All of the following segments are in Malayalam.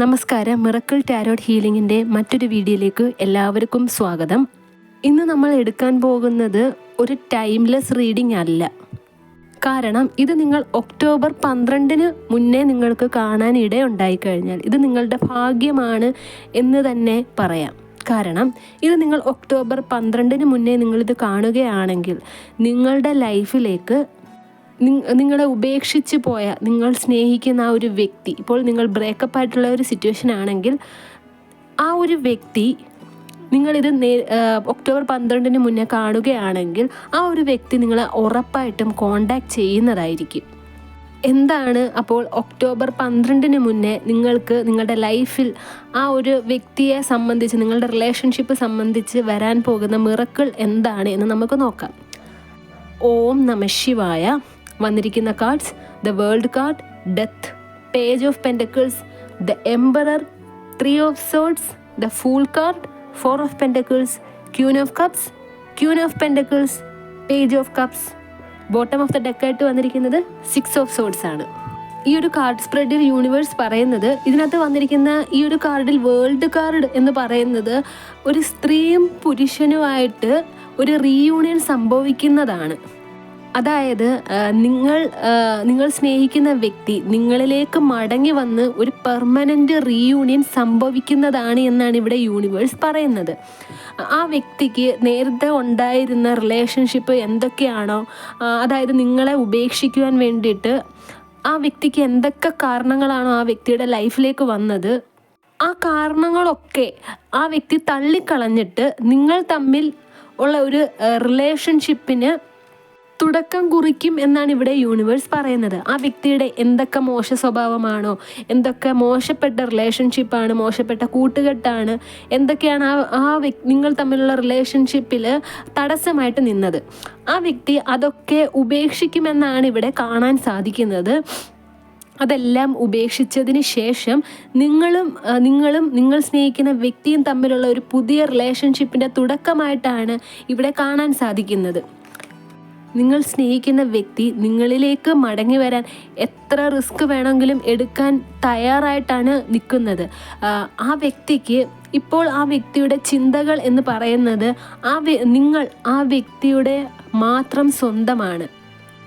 നമസ്കാരം. മിറക്കിൾ ടാരോട്ട് ഹീലിംഗിന്റെ മറ്റൊരു വീഡിയോയിലേക്ക് എല്ലാവർക്കും സ്വാഗതം. ഇന്ന് നമ്മൾ എടുക്കാൻ പോകുന്നത് ഒരു ടൈംലെസ് റീഡിംഗ് അല്ല. കാരണം ഇത് നിങ്ങൾ ഒക്ടോബർ പന്ത്രണ്ടിന് മുന്നേ നിങ്ങൾക്ക് കാണാൻ ഇടയുണ്ടായി കഴിഞ്ഞാൽ ഇത് നിങ്ങളുടെ ഭാഗ്യമാണ് എന്ന് തന്നെ പറയാം. കാരണം ഇത് നിങ്ങൾ ഒക്ടോബർ പന്ത്രണ്ടിന് മുന്നേ നിങ്ങളിത് കാണുകയാണെങ്കിൽ നിങ്ങളുടെ ലൈഫിലേക്ക് നിങ്ങളെ ഉപേക്ഷിച്ച് പോയ നിങ്ങൾ സ്നേഹിക്കുന്ന ആ ഒരു വ്യക്തി ഇപ്പോൾ നിങ്ങൾ ബ്രേക്കപ്പ് ആയിട്ടുള്ള ഒരു സിറ്റുവേഷൻ ആണെങ്കിൽ ആ ഒരു വ്യക്തി നിങ്ങളിത് നേ ഒക്ടോബർ പന്ത്രണ്ടിന് മുന്നേ കാണുകയാണെങ്കിൽ ആ ഒരു വ്യക്തി നിങ്ങളെ ഉറപ്പായിട്ടും കോണ്ടാക്ട് ചെയ്യുന്നതായിരിക്കും. എന്താണ് അപ്പോൾ ഒക്ടോബർ പന്ത്രണ്ടിന് മുന്നേ നിങ്ങൾക്ക് നിങ്ങളുടെ ലൈഫിൽ ആ ഒരു വ്യക്തിയെ സംബന്ധിച്ച് നിങ്ങളുടെ റിലേഷൻഷിപ്പ് സംബന്ധിച്ച് വരാൻ പോകുന്ന മിറക്കിൾ എന്താണ് എന്ന് നമുക്ക് നോക്കാം. ഓം നമ ശിവായ. വന്നിരിക്കുന്ന cards the world card death page of pentacles the emperor three of swords the fool card four of pentacles queen of cups queen of pentacles page of cups bottom of the ഡെക്കായിട്ട് വന്നിരിക്കുന്നത് സിക്സ് ഓഫ് സോഡ്സ് ആണ്. ഈ ഒരു കാർഡ് സ്പ്രെഡിൽ യൂണിവേഴ്സ് പറയുന്നത് ഇതിനകത്ത് വന്നിരിക്കുന്ന ഈ ഒരു കാർഡിൽ വേൾഡ് കാർഡ് എന്ന് പറയുന്നത് ഒരു സ്ത്രീയും പുരുഷനുമായിട്ട് ഒരു റീയൂണിയൻ സംഭവിക്കുന്നതാണ്. അതായത് നിങ്ങൾ നിങ്ങൾ സ്നേഹിക്കുന്ന വ്യക്തി നിങ്ങളിലേക്ക് മടങ്ങി വന്ന് ഒരു പെർമനന്റ് റീയൂണിയൻ സംഭവിക്കുന്നതാണ് എന്നാണ് ഇവിടെ യൂണിവേഴ്സ് പറയുന്നത്. ആ വ്യക്തിക്ക് നേരത്തെ ഉണ്ടായിരുന്ന റിലേഷൻഷിപ്പ് എന്തൊക്കെയാണോ അതായത് നിങ്ങളെ ഉപേക്ഷിക്കുവാൻ വേണ്ടിയിട്ട് ആ വ്യക്തിക്ക് എന്തൊക്കെ കാരണങ്ങളാണോ ആ വ്യക്തിയുടെ ലൈഫിലേക്ക് വന്നത് ആ കാരണങ്ങളൊക്കെ ആ വ്യക്തി തള്ളിക്കളഞ്ഞിട്ട് നിങ്ങൾ തമ്മിൽ ഉള്ള ഒരു റിലേഷൻഷിപ്പിന് തുടക്കം കുറിക്കും എന്നാണ് ഇവിടെ യൂണിവേഴ്സ് പറയുന്നത്. ആ വ്യക്തിയുടെ എന്തൊക്കെ മോശ സ്വഭാവമാണോ എന്തൊക്കെ മോശപ്പെട്ട റിലേഷൻഷിപ്പാണ് മോശപ്പെട്ട കൂട്ടുകെട്ടാണ് എന്തൊക്കെയാണ് ആ ആ നിങ്ങൾ തമ്മിലുള്ള റിലേഷൻഷിപ്പിൽ തടസ്സമായിട്ട് നിന്നത്. ആ വ്യക്തി അതൊക്കെ ഉപേക്ഷിക്കുമെന്നാണ് ഇവിടെ കാണാൻ സാധിക്കുന്നത്. അതെല്ലാം ഉപേക്ഷിച്ചതിന് ശേഷം നിങ്ങളും നിങ്ങളും നിങ്ങൾ സ്നേഹിക്കുന്ന വ്യക്തിയും തമ്മിലുള്ള ഒരു പുതിയ റിലേഷൻഷിപ്പിന്റെ തുടക്കമായിട്ടാണ് ഇവിടെ കാണാൻ സാധിക്കുന്നത്. നിങ്ങൾ സ്നേഹിക്കുന്ന വ്യക്തി നിങ്ങളിലേക്ക് മടങ്ങി വരാൻ എത്ര റിസ്ക് വേണമെങ്കിലും എടുക്കാൻ തയ്യാറായിട്ടാണ് നിൽക്കുന്നത്. ആ, വ്യക്തിക്ക് ഇപ്പോൾ ആ വ്യക്തിയുടെ ചിന്തകൾ എന്ന് പറയുന്നത് ആ നിങ്ങൾ ആ വ്യക്തിയുടെ മാത്രം സ്വന്തമാണ്.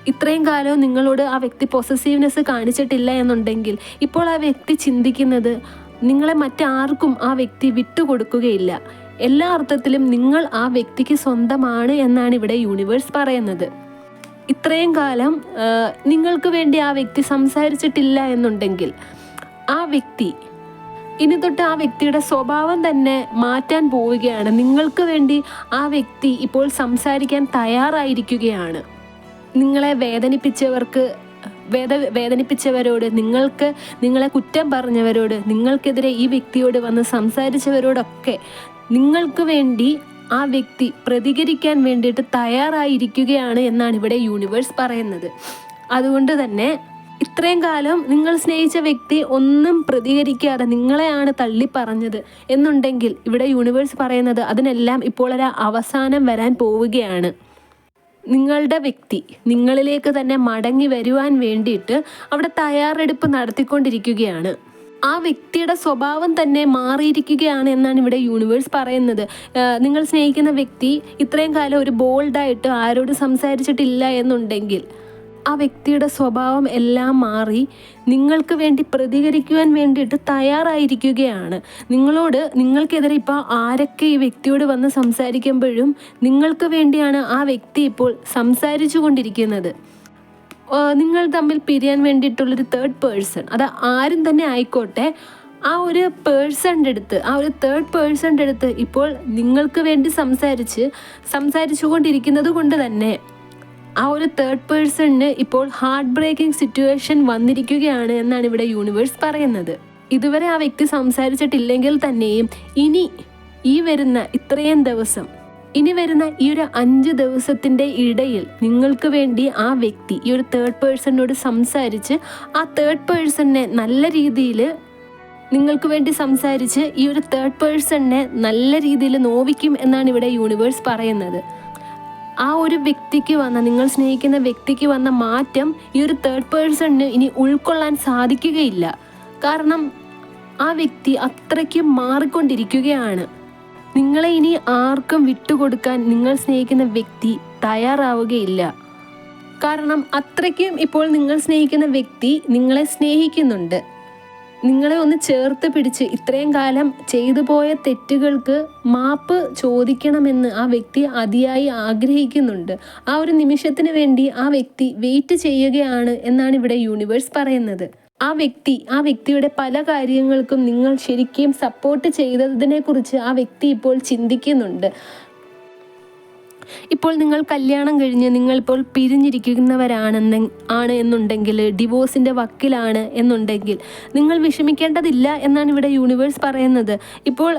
ഇത്രയും കാലം നിങ്ങളോട് ആ വ്യക്തി പൊസസീവ്നെസ് കാണിച്ചിട്ടില്ല എന്നുണ്ടെങ്കിൽ ഇപ്പോൾ ആ വ്യക്തി ചിന്തിക്കുന്നത് നിങ്ങളെ മറ്റാർക്കും ആ വ്യക്തി വിട്ടുകൊടുക്കുകയില്ല. എല്ലാ അർത്ഥത്തിലും നിങ്ങൾ ആ വ്യക്തിക്ക് സ്വന്തമാണ് എന്നാണ് ഇവിടെ യൂണിവേഴ്സ് പറയുന്നത്. ഇത്രയും കാലം നിങ്ങൾക്ക് വേണ്ടി ആ വ്യക്തി സംസാരിച്ചിട്ടില്ല എന്നുണ്ടെങ്കിൽ ആ വ്യക്തി ഇനി തൊട്ട് ആ വ്യക്തിയുടെ സ്വഭാവം തന്നെ മാറ്റാൻ പോവുകയാണ്. നിങ്ങൾക്ക് വേണ്ടി ആ വ്യക്തി ഇപ്പോൾ സംസാരിക്കാൻ തയ്യാറായിരിക്കുകയാണ്. നിങ്ങളെ വേദനിപ്പിച്ചവർക്ക് വേദ വേദനിപ്പിച്ചവരോട് നിങ്ങൾക്ക് നിങ്ങളെ കുറ്റം പറഞ്ഞവരോട് നിങ്ങൾക്കെതിരെ ഈ വ്യക്തിയോട് വന്ന് സംസാരിച്ചവരോടൊക്കെ നിങ്ങൾക്ക് വേണ്ടി ആ വ്യക്തി പ്രതികരിക്കാൻ വേണ്ടിയിട്ട് തയ്യാറായിരിക്കുകയാണ് എന്നാണ് ഇവിടെ യൂണിവേഴ്സ് പറയുന്നത്. അതുകൊണ്ട് തന്നെ ഇത്രയും കാലം നിങ്ങൾ സ്നേഹിച്ച വ്യക്തി ഒന്നും പ്രതികരിക്കാതെ നിങ്ങളെയാണ് തള്ളി പറഞ്ഞത് എന്നുണ്ടെങ്കിൽ ഇവിടെ യൂണിവേഴ്സ് പറയുന്നത് അതിനെല്ലാം ഇപ്പോൾ ഒരു അവസാനം വരാൻ പോവുകയാണ്. നിങ്ങളുടെ വ്യക്തി നിങ്ങളിലേക്ക് തന്നെ മടങ്ങി വരുവാൻ വേണ്ടിയിട്ട് അവിടെ തയ്യാറെടുപ്പ് നടത്തിക്കൊണ്ടിരിക്കുകയാണ്. ആ വ്യക്തിയുടെ സ്വഭാവം തന്നെ മാറിയിരിക്കുകയാണ് എന്നാണ് ഇവിടെ യൂണിവേഴ്സ് പറയുന്നത്. നിങ്ങൾ സ്നേഹിക്കുന്ന വ്യക്തി ഇത്രയും കാലം ഒരു ബോൾഡായിട്ട് ആരോടും സംസാരിച്ചിട്ടില്ല എന്നുണ്ടെങ്കിൽ ആ വ്യക്തിയുടെ സ്വഭാവം എല്ലാം മാറി നിങ്ങൾക്ക് വേണ്ടി പ്രതികരിക്കുവാൻ വേണ്ടിയിട്ട് തയ്യാറായിരിക്കുകയാണ്. നിങ്ങളോട് നിങ്ങൾക്കെതിരെ ഇപ്പോൾ ആരൊക്കെ ഈ വ്യക്തിയോട് വന്ന് സംസാരിക്കുമ്പോഴും നിങ്ങൾക്ക് വേണ്ടിയാണ് ആ വ്യക്തി ഇപ്പോൾ സംസാരിച്ചു കൊണ്ടിരിക്കുന്നത്. നിങ്ങൾ തമ്മിൽ പിരിയാൻ വേണ്ടിയിട്ടുള്ളൊരു തേർഡ് പേഴ്സൺ അത് ആരും തന്നെ ആയിക്കോട്ടെ. ആ ഒരു പേഴ്സണിന്റെ അടുത്ത് ആ ഒരു തേർഡ് പേഴ്സണിന്റെ അടുത്ത് ഇപ്പോൾ നിങ്ങൾക്ക് വേണ്ടി സംസാരിച്ച് സംസാരിച്ചു കൊണ്ടിരിക്കുന്നത് കൊണ്ട് തന്നെ ആ ഒരു തേർഡ് പേഴ്സണിന് ഇപ്പോൾ ഹാർട്ട് ബ്രേക്കിംഗ് സിറ്റുവേഷൻ വന്നിരിക്കുകയാണ് എന്നാണ് ഇവിടെ യൂണിവേഴ്സ് പറയുന്നത്. ഇതുവരെ ആ വ്യക്തി സംസാരിച്ചിട്ടില്ലെങ്കിൽ തന്നെയും ഇനി ഈ വരുന്ന ഇത്രയും ദിവസം ഇനി വരുന്ന ഈ ഒരു അഞ്ച് ദിവസത്തിന്റെ ഇടയിൽ നിങ്ങൾക്ക് വേണ്ടി ആ വ്യക്തി ഈ ഒരു തേർഡ് പേഴ്സണിനോട് സംസാരിച്ച് ആ തേർഡ് പേഴ്സണിനെ നല്ല രീതിയിൽ നിങ്ങൾക്ക് വേണ്ടി സംസാരിച്ച് ഈ ഒരു തേർഡ് പേഴ്സണിനെ നല്ല രീതിയിൽ നോവിക്കും എന്നാണ് ഇവിടെ യൂണിവേഴ്സ് പറയുന്നത്. ആ ഒരു വ്യക്തിക്ക് വന്ന നിങ്ങൾ സ്നേഹിക്കുന്ന വ്യക്തിക്ക് വന്ന മാറ്റം ഈ ഒരു തേർഡ് പേഴ്സണിന് ഇനി ഉൾക്കൊള്ളാൻ സാധിക്കുകയില്ല. കാരണം ആ വ്യക്തി അത്രയ്ക്ക് മാറിക്കൊണ്ടിരിക്കുകയാണ്. നിങ്ങളെ ഇനി ആർക്കും വിട്ടുകൊടുക്കാൻ നിങ്ങൾ സ്നേഹിക്കുന്ന വ്യക്തി തയ്യാറാവുകയില്ല. കാരണം അത്രയ്ക്കും ഇപ്പോൾ നിങ്ങൾ സ്നേഹിക്കുന്ന വ്യക്തി നിങ്ങളെ സ്നേഹിക്കുന്നുണ്ട്. നിങ്ങളെ ഒന്ന് ചേർത്ത് പിടിച്ച് ഇത്രയും കാലം ചെയ്തു പോയ തെറ്റുകൾക്ക് മാപ്പ് ചോദിക്കണമെന്ന് ആ വ്യക്തി അതിയായി ആഗ്രഹിക്കുന്നുണ്ട്. ആ ഒരു നിമിഷത്തിന് വേണ്ടി ആ വ്യക്തി വെയിറ്റ് ചെയ്യുകയാണ് എന്നാണ് ഇവിടെ യൂണിവേഴ്സ് പറയുന്നത്. ആ വ്യക്തി ആ വ്യക്തിയുടെ പല കാര്യങ്ങൾക്കും നിങ്ങൾ ശരിക്കും സപ്പോർട്ട് ചെയ്തതിനെക്കുറിച്ച് ആ വ്യക്തി ഇപ്പോൾ ചിന്തിക്കുന്നുണ്ട്. ഇപ്പോൾ നിങ്ങൾ കല്യാണം കഴിഞ്ഞ് നിങ്ങൾ ഇപ്പോൾ പിരിഞ്ഞിരിക്കുന്നവരാണെന്ന് ആണ് എന്നുണ്ടെങ്കിൽ ഡിവോഴ്സിന്റെ വക്കിലാണ് എന്നുണ്ടെങ്കിൽ നിങ്ങൾ വിഷമിക്കേണ്ടതില്ല എന്നാണ് ഇവിടെ യൂണിവേഴ്സ് പറയുന്നത്. ഇപ്പോൾ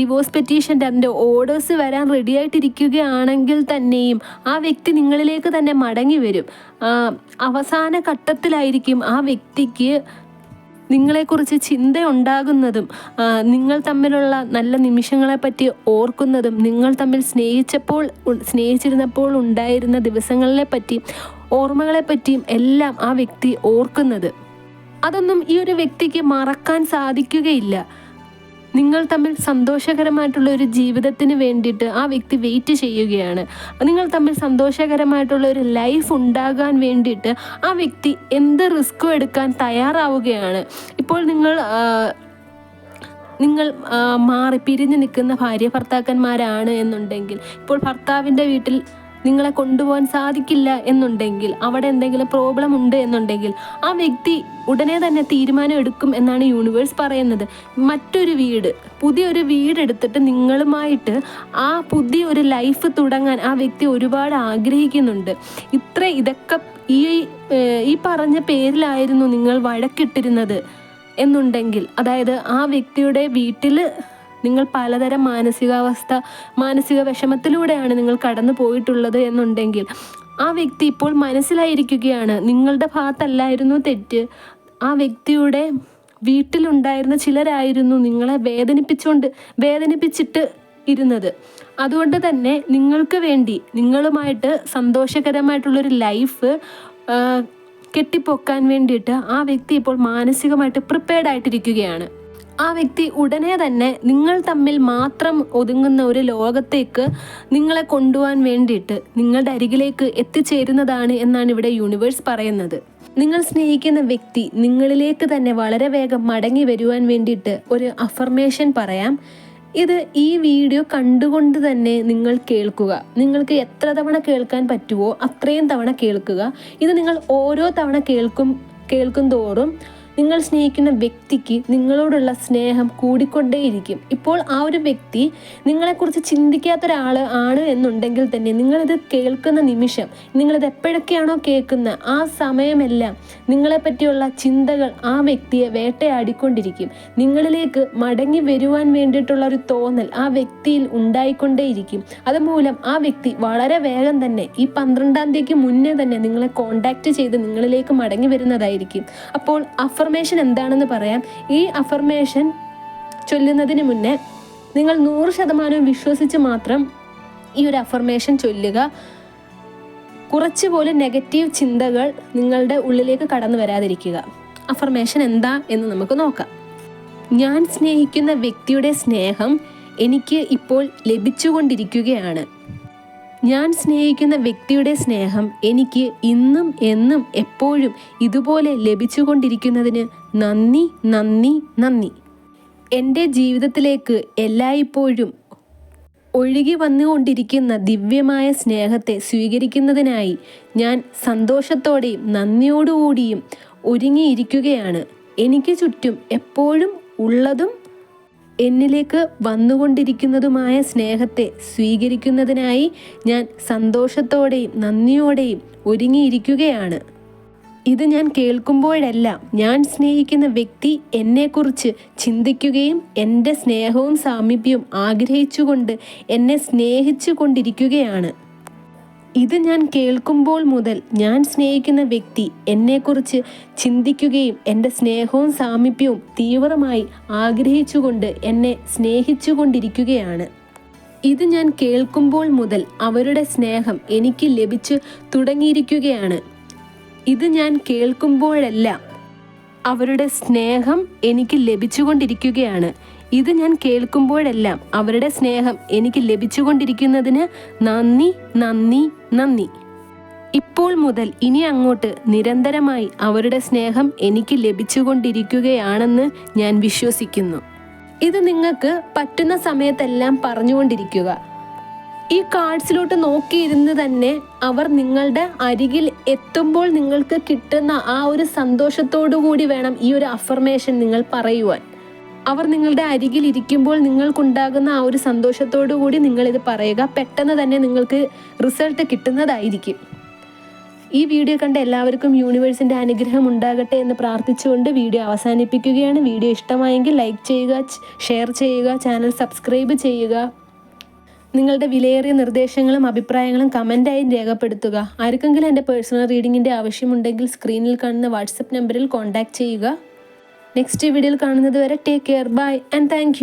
ഡിവോഴ്സ് പെറ്റീഷന്റെ അതിന്റെ ഓർഡേഴ്സ് വരാൻ റെഡി ആയിട്ടിരിക്കുകയാണെങ്കിൽ തന്നെയും ആ വ്യക്തി നിങ്ങളിലേക്ക് തന്നെ മടങ്ങി വരും. അവസാന ഘട്ടത്തിലായിരിക്കും ആ വ്യക്തിക്ക് നിങ്ങളെക്കുറിച്ച് ചിന്ത ഉണ്ടാകുന്നതും നിങ്ങൾ തമ്മിലുള്ള നല്ല നിമിഷങ്ങളെപ്പറ്റി ഓർക്കുന്നതും നിങ്ങൾ തമ്മിൽ സ്നേഹിച്ചപ്പോൾ സ്നേഹിച്ചിരുന്നപ്പോൾ ഉണ്ടായിരുന്ന ദിവസങ്ങളെ പറ്റി ഓർമ്മകളെ പറ്റിയും എല്ലാം ആ വ്യക്തി ഓർക്കുന്നത്. അതൊന്നും ഈ ഒരു വ്യക്തിക്ക് മറക്കാൻ സാധിക്കുകയില്ല. നിങ്ങൾ തമ്മിൽ സന്തോഷകരമായിട്ടുള്ള ഒരു ജീവിതത്തിന് വേണ്ടിയിട്ട് ആ വ്യക്തി വെയിറ്റ് ചെയ്യുകയാണ്. നിങ്ങൾ തമ്മിൽ സന്തോഷകരമായിട്ടുള്ള ഒരു ലൈഫ് ഉണ്ടാകാൻ വേണ്ടിയിട്ട് ആ വ്യക്തി എന്ത് റിസ്ക്കും എടുക്കാൻ തയ്യാറാവുകയാണ്. ഇപ്പോൾ നിങ്ങൾ നിങ്ങൾ മാറി പിരിഞ്ഞു നിൽക്കുന്ന ഭാര്യ ഭർത്താക്കന്മാരാണ് എന്നുണ്ടെങ്കിൽ ഇപ്പോൾ ഭർത്താവിന്റെ വീട്ടിൽ നിങ്ങളെ കൊണ്ടുപോകാൻ സാധിക്കില്ല എന്നുണ്ടെങ്കിൽ അവിടെ എന്തെങ്കിലും പ്രോബ്ലം ഉണ്ട് എന്നുണ്ടെങ്കിൽ ആ വ്യക്തി ഉടനെ തന്നെ തീരുമാനം എടുക്കും എന്നാണ് യൂണിവേഴ്സ് പറയുന്നത്. മറ്റൊരു വീട് പുതിയൊരു വീട് എടുത്തിട്ട് നിങ്ങളുമായിട്ട് ആ പുതിയ ഒരു ലൈഫ് തുടങ്ങാൻ ആ വ്യക്തി ഒരുപാട് ആഗ്രഹിക്കുന്നുണ്ട്. ഇത്ര ഇതൊക്കെ ഈ ഈ പറഞ്ഞ പേരിലായിരുന്നു നിങ്ങൾ വഴക്കിട്ടിരുന്നത് എന്നുണ്ടെങ്കിൽ അതായത് ആ വ്യക്തിയുടെ വീട്ടിൽ നിങ്ങൾ പലതരം മാനസികാവസ്ഥ മാനസിക വിഷമത്തിലൂടെയാണ് നിങ്ങൾ കടന്നു പോയിട്ടുള്ളത് എന്നുണ്ടെങ്കിൽ ആ വ്യക്തി ഇപ്പോൾ മനസ്സിലായിരിക്കുകയാണ് നിങ്ങളുടെ ഭാഗത്തല്ലായിരുന്നു തെറ്റ്. ആ വ്യക്തിയുടെ വീട്ടിലുണ്ടായിരുന്ന ചിലരായിരുന്നു നിങ്ങളെ വേദനിപ്പിച്ചുകൊണ്ട് വേദനിപ്പിച്ചിട്ട് ഇരുന്നത്. അതുകൊണ്ട് തന്നെ നിങ്ങൾക്ക് വേണ്ടി നിങ്ങളുമായിട്ട് സന്തോഷകരമായിട്ടുള്ളൊരു ലൈഫ് കെട്ടിപ്പൊക്കാൻ വേണ്ടിയിട്ട് ആ വ്യക്തി ഇപ്പോൾ മാനസികമായിട്ട് പ്രിപ്പയർഡ് ആയിട്ടിരിക്കുകയാണ് ആ വ്യക്തി ഉടനെ തന്നെ നിങ്ങൾ തമ്മിൽ മാത്രം ഒതുങ്ങുന്ന ഒരു ലോകത്തേക്ക് നിങ്ങളെ കൊണ്ടുപോകാൻ വേണ്ടിയിട്ട് നിങ്ങളുടെ അരികിലേക്ക് എത്തിച്ചേരുന്നതാണ് എന്നാണ് ഇവിടെ യൂണിവേഴ്സ് പറയുന്നത്. നിങ്ങൾ സ്നേഹിക്കുന്ന വ്യക്തി നിങ്ങളിലേക്ക് തന്നെ വളരെ വേഗം മടങ്ങി വരുവാൻ വേണ്ടിയിട്ട് ഒരു അഫർമേഷൻ പറയാം. ഇത് ഈ വീഡിയോ കണ്ടുകൊണ്ട് തന്നെ നിങ്ങൾ കേൾക്കുക. നിങ്ങൾക്ക് എത്ര തവണ കേൾക്കാൻ പറ്റുമോ അത്രയും തവണ കേൾക്കുക. ഇത് നിങ്ങൾ ഓരോ തവണ കേൾക്കും കേൾക്കും തോറും നിങ്ങൾ സ്നേഹിക്കുന്ന വ്യക്തിക്ക് നിങ്ങളോടുള്ള സ്നേഹം കൂടിക്കൊണ്ടേയിരിക്കും. ഇപ്പോൾ ആ ഒരു വ്യക്തി നിങ്ങളെക്കുറിച്ച് ചിന്തിക്കാത്ത ഒരാൾ ആണ് എന്നുണ്ടെങ്കിൽ തന്നെ നിങ്ങളിത് കേൾക്കുന്ന നിമിഷം നിങ്ങളിത് എപ്പോഴൊക്കെയാണോ കേൾക്കുന്ന ആ സമയമെല്ലാം നിങ്ങളെ പറ്റിയുള്ള ചിന്തകൾ ആ വ്യക്തിയെ വേട്ടയാടിക്കൊണ്ടിരിക്കും. നിങ്ങളിലേക്ക് മടങ്ങി വരുവാൻ വേണ്ടിയിട്ടുള്ള ഒരു തോന്നൽ ആ വ്യക്തിയിൽ ഉണ്ടായിക്കൊണ്ടേയിരിക്കും. അതുമൂലം ആ വ്യക്തി വളരെ വേഗം തന്നെ ഈ പന്ത്രണ്ടാം തീയതിക്ക് മുന്നേ തന്നെ നിങ്ങളെ കോണ്ടാക്ട് ചെയ്ത് നിങ്ങളിലേക്ക് മടങ്ങി വരുന്നതായിരിക്കും. അപ്പോൾ അഫർമേഷൻ എന്താണെന്ന് പറയാം. ഈ അഫർമേഷൻ ചൊല്ലുന്നതിന് മുന്നേ നിങ്ങൾ നൂറ് ശതമാനവും വിശ്വസിച്ച് മാത്രം ഈ ഒരു അഫർമേഷൻ ചൊല്ലുക. കുറച്ച് പോലും നെഗറ്റീവ് ചിന്തകൾ നിങ്ങളുടെ ഉള്ളിലേക്ക് കടന്നു വരാതിരിക്കുക. അഫർമേഷൻ എന്താ എന്ന് നമുക്ക് നോക്കാം. ഞാൻ സ്നേഹിക്കുന്ന വ്യക്തിയുടെ സ്നേഹം എനിക്ക് ഇപ്പോൾ ലഭിച്ചുകൊണ്ടിരിക്കുകയാണ്. ഞാൻ സ്നേഹിക്കുന്ന വ്യക്തിയുടെ സ്നേഹം എനിക്ക് ഇന്നും എന്നും എപ്പോഴും ഇതുപോലെ ലഭിച്ചുകൊണ്ടിരിക്കുന്നതിന് നന്ദി നന്ദി നന്ദി. എന്റെ ജീവിതത്തിലേക്ക് എല്ലായ്പ്പോഴും ഒഴുകി വന്നുകൊണ്ടിരിക്കുന്ന ദിവ്യമായ സ്നേഹത്തെ സ്വീകരിക്കുന്നതിനായി ഞാൻ സന്തോഷത്തോടെയും നന്ദിയോടുകൂടിയും ഒരുങ്ങിയിരിക്കുകയാണ്. എനിക്ക് ചുറ്റും എപ്പോഴും ഉള്ളതും എന്നിലേക്ക് വന്നുകൊണ്ടിരിക്കുന്നതുമായ സ്നേഹത്തെ സ്വീകരിക്കുന്നതിനായി ഞാൻ സന്തോഷത്തോടെയും നന്ദിയോടെയും ഒരുങ്ങിയിരിക്കുകയാണ്. ഇത് ഞാൻ കേൾക്കുമ്പോഴെല്ലാം ഞാൻ സ്നേഹിക്കുന്ന വ്യക്തി എന്നെക്കുറിച്ച് ചിന്തിക്കുകയും എന്റെ സ്നേഹവും സാമീപ്യവും ആഗ്രഹിച്ചുകൊണ്ട് എന്നെ സ്നേഹിച്ചു കൊണ്ടിരിക്കുകയാണ് ഇത് ഞാൻ കേൾക്കുമ്പോൾ മുതൽ ഞാൻ സ്നേഹിക്കുന്ന വ്യക്തി എന്നെക്കുറിച്ച് ചിന്തിക്കുകയും എന്റെ സ്നേഹവും സാമീപ്യവും തീവ്രമായി ആഗ്രഹിച്ചുകൊണ്ട് എന്നെ സ്നേഹിച്ചുകൊണ്ടിരിക്കുകയാണ്. ഇത് ഞാൻ കേൾക്കുമ്പോൾ മുതൽ അവരുടെ സ്നേഹം എനിക്ക് ലഭിച്ചു തുടങ്ങിയിരിക്കുകയാണ്. ഇത് ഞാൻ കേൾക്കുമ്പോഴെല്ലാം അവരുടെ സ്നേഹം എനിക്ക് ലഭിച്ചുകൊണ്ടിരിക്കുകയാണ്. ഇത് ഞാൻ കേൾക്കുമ്പോഴെല്ലാം അവരുടെ സ്നേഹം എനിക്ക് ലഭിച്ചുകൊണ്ടിരിക്കുന്നതിന് നന്ദി നന്ദി നന്ദി. ഇപ്പോൾ മുതൽ ഇനി അങ്ങോട്ട് നിരന്തരമായി അവരുടെ സ്നേഹം എനിക്ക് ലഭിച്ചുകൊണ്ടിരിക്കുകയാണെന്ന് ഞാൻ വിശ്വസിക്കുന്നു. ഇത് നിങ്ങൾക്ക് പറ്റുന്ന സമയത്തെല്ലാം പറഞ്ഞുകൊണ്ടിരിക്കുക. ഈ കാർഡ്സിലോട്ട് നോക്കിയിരുന്ന് തന്നെ അവർ നിങ്ങളുടെ അരികിൽ എത്തുമ്പോൾ നിങ്ങൾക്ക് കിട്ടുന്ന ആ ഒരു സന്തോഷത്തോടു കൂടി വേണം ഈ ഒരു അഫർമേഷൻ നിങ്ങൾ പറയുവാൻ. അവർ നിങ്ങളുടെ അരികിൽ ഇരിക്കുമ്പോൾ നിങ്ങൾക്കുണ്ടാകുന്ന ആ ഒരു സന്തോഷത്തോടു കൂടി ഇത് പറയുക. പെട്ടെന്ന് തന്നെ നിങ്ങൾക്ക് റിസൾട്ട് കിട്ടുന്നതായിരിക്കും. ഈ വീഡിയോ കണ്ട എല്ലാവർക്കും യൂണിവേഴ്സിന്റെ അനുഗ്രഹം ഉണ്ടാകട്ടെ എന്ന് പ്രാർത്ഥിച്ചുകൊണ്ട് വീഡിയോ അവസാനിപ്പിക്കുകയാണ്. വീഡിയോ ഇഷ്ടമായെങ്കിൽ ലൈക്ക് ചെയ്യുക ഷെയർ ചെയ്യുക ചാനൽ സബ്സ്ക്രൈബ് ചെയ്യുക. നിങ്ങളുടെ വിലയേറിയ നിർദ്ദേശങ്ങളും അഭിപ്രായങ്ങളും കമന്റായി രേഖപ്പെടുത്തുക. ആർക്കെങ്കിലും എന്റെ പേഴ്സണൽ റീഡിങ്ങിന്റെ ആവശ്യമുണ്ടെങ്കിൽ സ്ക്രീനിൽ കാണുന്ന വാട്സപ്പ് നമ്പറിൽ കോൺടാക്റ്റ് ചെയ്യുക. നെക്സ്റ്റ് വീഡിയോയിൽ കാണുന്നത് വരെ take care bye and thank